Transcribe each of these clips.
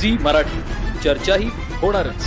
Zee Marathi. चर्चाही होणारच.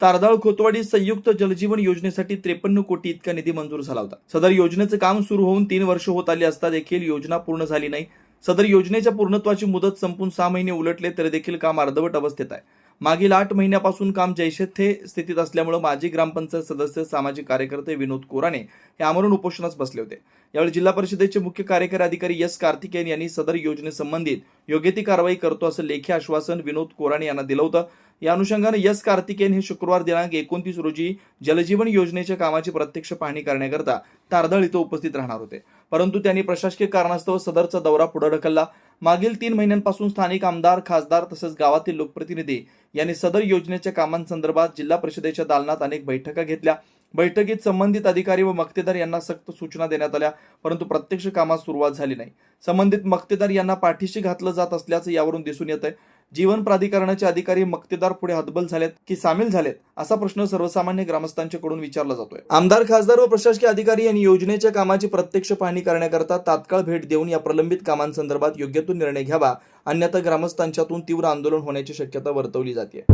तारदाळ खोतवाडी संयुक्त जलजीवन योजनेसाठी त्रेपन्न कोटी इतका निधी मंजूर झाला होता. सदर योजनेचं काम सुरू होऊन तीन वर्ष होत आली असता देखील योजना पूर्ण झाली नाही. सदर योजनेच्या पूर्णत्वाची मुदत संपून सहा महिने उलटले तरी देखील काम अर्धवट अवस्थेत आहे. मागील आठ महिन्यापासून काम जैशथे थे स्थितीत असल्यामुळे माजी ग्रामपंचायत सदस्य सामाजिक कार्यकर्ते विनोद कोराणे हे आमरण उपोषणास बसले होते. यावेळी जिल्हा परिषदेचे मुख्य कार्यकारी अधिकारी एस कार्तिकेयन यांनी सदर योजनेसंबंधित योग्य ती कारवाई करतो असं लेखी आश्वासन विनोद कोराणे यांना दिलं होतं. या अनुषंगाने यस कार्तिकेयन हे शुक्रवार दिनांक एकोणतीस रोजी जलजीवन योजनेच्या कामाची प्रत्यक्ष पाहणी करण्याकरता तारदळ इथं उपस्थित राहणार होते. परंतु त्यांनी प्रशासकीय कारणास्तव सदरचा दौरा पुढे ढकलला. मागील तीन महिन्यांपासून स्थानिक आमदार खासदार तसेच गावातील लोकप्रतिनिधी यांनी सदर योजनेच्या कामांसंदर्भात जिल्हा परिषदेच्या दालनात अनेक बैठका घेतल्या. बैठकीत संबंधित अधिकारी व मक्तेदार यांना सक्त सूचना देण्यात आल्या परंतु प्रत्यक्ष कामास सुरुवात झाली नाही. संबंधित मक्तेदार यांना पाठीशी घातलं जात असल्याचं यावरून दिसून येत आहे जीवन प्राधिकरणाचे अधिकारी मक्तेदार पुढे हतबल झालेत की सामील झालेत असा प्रश्न सर्वसामान्य ग्रामस्थांच्याकडून विचारला जातोय. आमदार खासदार व प्रशासकीय अधिकारी यांनी योजनेच्या कामाची प्रत्यक्ष पाहणी करण्याकरता तात्काळ भेट देऊन या प्रलंबित कामांसंदर्भात योग्य तो निर्णय घ्यावा अन्यथा ग्रामस्थांच्यातून तीव्र आंदोलन होण्याची शक्यता वर्तवली जाते